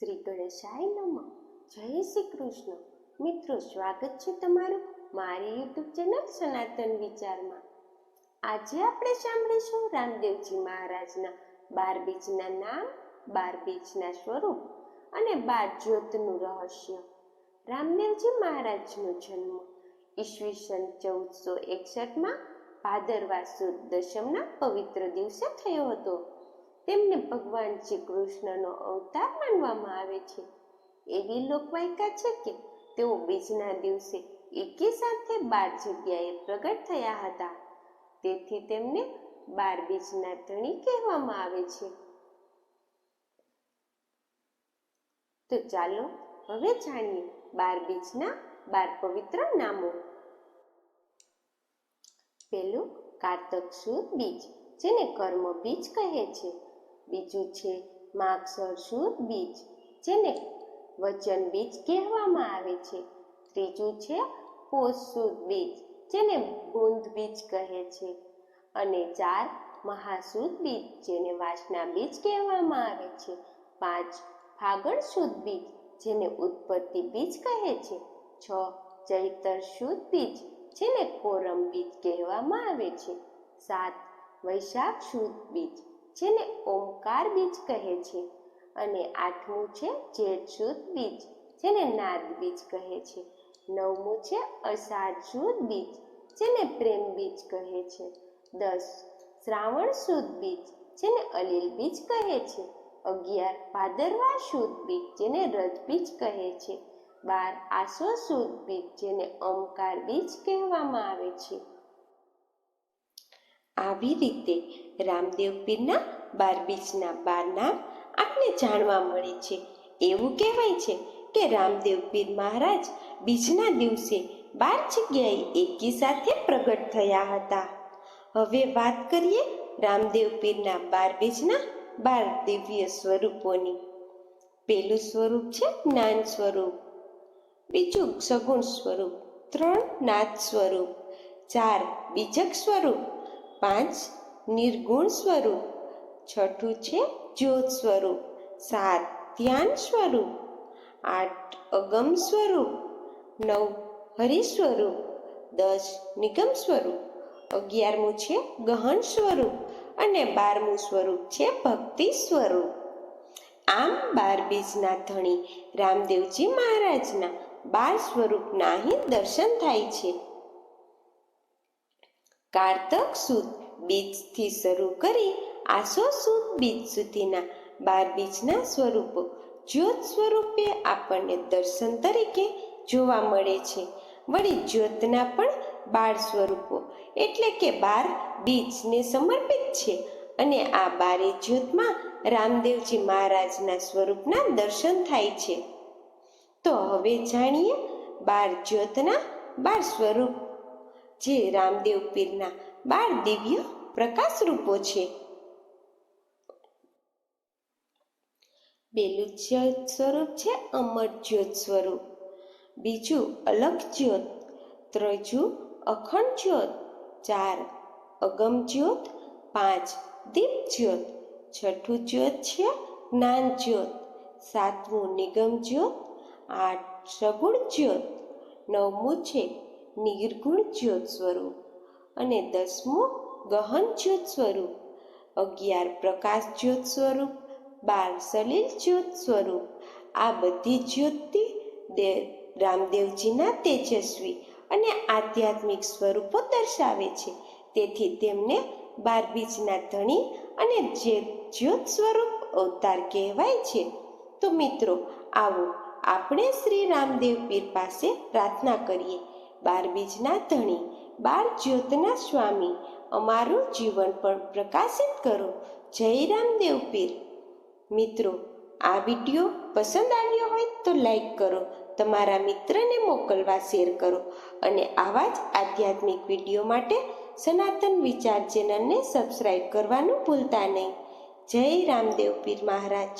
શ્રી ગણેશાય નમઃ. જય શ્રી કૃષ્ણ. મિત્રો, સ્વાગત છે તમારું મારી યુટ્યુબ ચેનલ સનાતન વિચારમાં. આજે આપણે સાંભળીશું રામદેવજી મહારાજના બાર બીજના નામ, બાર બીજના સ્વરૂપ અને બાર જ્યોતનું રહસ્ય. રામદેવજી મહારાજનો જન્મ ઈસવીસન ચૌદસો એકસઠમાં ભાદરવા સુદ દશમના પવિત્ર દિવસે થયો હતો. તેમને ભગવાન શ્રી કૃષ્ણનો અવતાર માનવામાં આવે છે. એવી લોકવાયકા છે કે તેઓ બીજના દિવસે એકી સાથે બાર જગ્યાએ પ્રગટ થયા હતા. તેથી તેમને બાર બીજના ધણી કહેવામાં આવે છે. તો ચાલો હવે જાણીએ બાર બીજના બાર પવિત્ર નામો. પહેલું કારતક સુદ બીજ, જેને કર્મ બીજ કહે છે. બીજું છે માગસર શુદ્ધ બીજ, જેને વચન બીજ કહેવામાં આવે છે. ત્રીજું છે પોષ સુદ બીજ, જેને બુંદ બીજ કહે છે. અને ચાર મહાસુદ બીજ, જેને વાસના બીજ કહેવામાં આવે છે. પાંચ ફાગણ શુદ્ધ બીજ, જેને ઉત્પત્તિ બીજ કહે છે. છ ચૈતર શુદ્ધ બીજ, જેને કોરમ બીજ કહેવામાં આવે છે. સાત વૈશાખ શુદ્ધ બીજ જેને ઓમકાર બીજ કહે છે અને આઠમું છે જેઠ બીજ, જેને નાદ બીજ કહે છે. નવમું છે અષાઢ સુદ બીજ, જેને પ્રેમ બીજ કહે છે. દસ, શ્રાવણ સુદ બીજ, જેને અલીલ બીજ કહે છે. અગિયાર, ભાદરવા સુદ બીજ, જેને રજ બીજ કહે છે. બાર, આસો સુદ બીજ, જેને ઓમકાર બીજ કહેવામાં આવે છે. આવી રીતે રામદેવ પીરના બાર બીજના બાર નામ આપણે જાણવા મળે છે. એવું કહેવાય છે કે રામદેવ પીર મહારાજ બીજના દિવસે બાર જગ્યાએ એકી સાથે પ્રગટ થયા હતા. હવે વાત કરીએ રામદેવ પીરના બાર બીજના બાર દિવ્ય સ્વરૂપોની. પહેલું સ્વરૂપ છે જ્ઞાન સ્વરૂપ, બીજું સગુણ સ્વરૂપ, ત્રણ નાદ સ્વરૂપ, ચાર બીજક સ્વરૂપ પાંચ નિર્ગુણ સ્વરૂપ. છઠ્ઠું છે જ્યોત સ્વરૂપ. સાત ધ્યાન સ્વરૂપ. આઠ અગમ સ્વરૂપ. નવ હરિ સ્વરૂપ. દસ નિગમ સ્વરૂપ. અગિયારમું છે ગહન સ્વરૂપ અને બારમું સ્વરૂપ છે ભક્તિ સ્વરૂપ. આમ બાર બીજના ધણી રામદેવજી મહારાજના બાર સ્વરૂપના અહીં દર્શન થાય છે. કારતક સુદ બીજથી શરૂ કરી આસો સુદ બીજ સુધીના બાર બીજના સ્વરૂપો જ્યોત સ્વરૂપે આપણને દર્શન તરીકે જોવા મળે છે. વળી જ્યોતના પણ બાર સ્વરૂપો, એટલે કે બાર બીજને સમર્પિત છે અને આ બારે જ્યોતમાં રામદેવજી મહારાજના સ્વરૂપના દર્શન થાય છે. તો હવે જાણીએ બાર જ્યોતના બાર સ્વરૂપ જે રામદેવ પીરના બાર દિવ્ય પ્રકાશ રૂપો છે. પેલું જ્યોત સ્વરૂપ છે અમર જ્યોત સ્વરૂપ બીજું અલગ જ્યોત ત્રીજું અખંડ જ્યોત ચાર અગમ જ્યોત પાંચ દીપ જ્યોત છઠ્ઠું જ્યોત છે જ્ઞાન જ્યોત સાતમું નિગમ જ્યોત આઠ સગુણ જ્યોત નવમું છે નિર્ગુણ જ્યોત સ્વરૂપ અને દસમું ગહન જ્યોત સ્વરૂપ. અગિયાર પ્રકાશ જ્યોત સ્વરૂપ, બાર સલીલ જ્યોત સ્વરૂપ. આ બધી જ્યોતિ દે રામદેવજીના તેજસ્વી અને આધ્યાત્મિક સ્વરૂપો દર્શાવે છે. તેથી તેમને બાર બીજના ધણી અને જે જ્યોત સ્વરૂપ અવતાર કહેવાય છે. તો મિત્રો, આવો આપણે શ્રી રામદેવ પીર પાસે પ્રાર્થના કરીએ. બાર બીજના ધણી, બાર જ્યોતના સ્વામી. અમારું જીવન પણ પ્રકાશિત કરો. જય રામદેવ પીર. મિત્રો, આ વીડિયો પસંદ આવ્યો હોય તો લાઈક કરો, તમારા મિત્રને મોકલવા શેર કરો અને આવા જ આધ્યાત્મિક વીડિયો માટે સનાતન વિચાર ચેનલને સબસ્ક્રાઈબ કરવાનું ભૂલતા નહીં. જય રામદેવ પીર મહારાજ.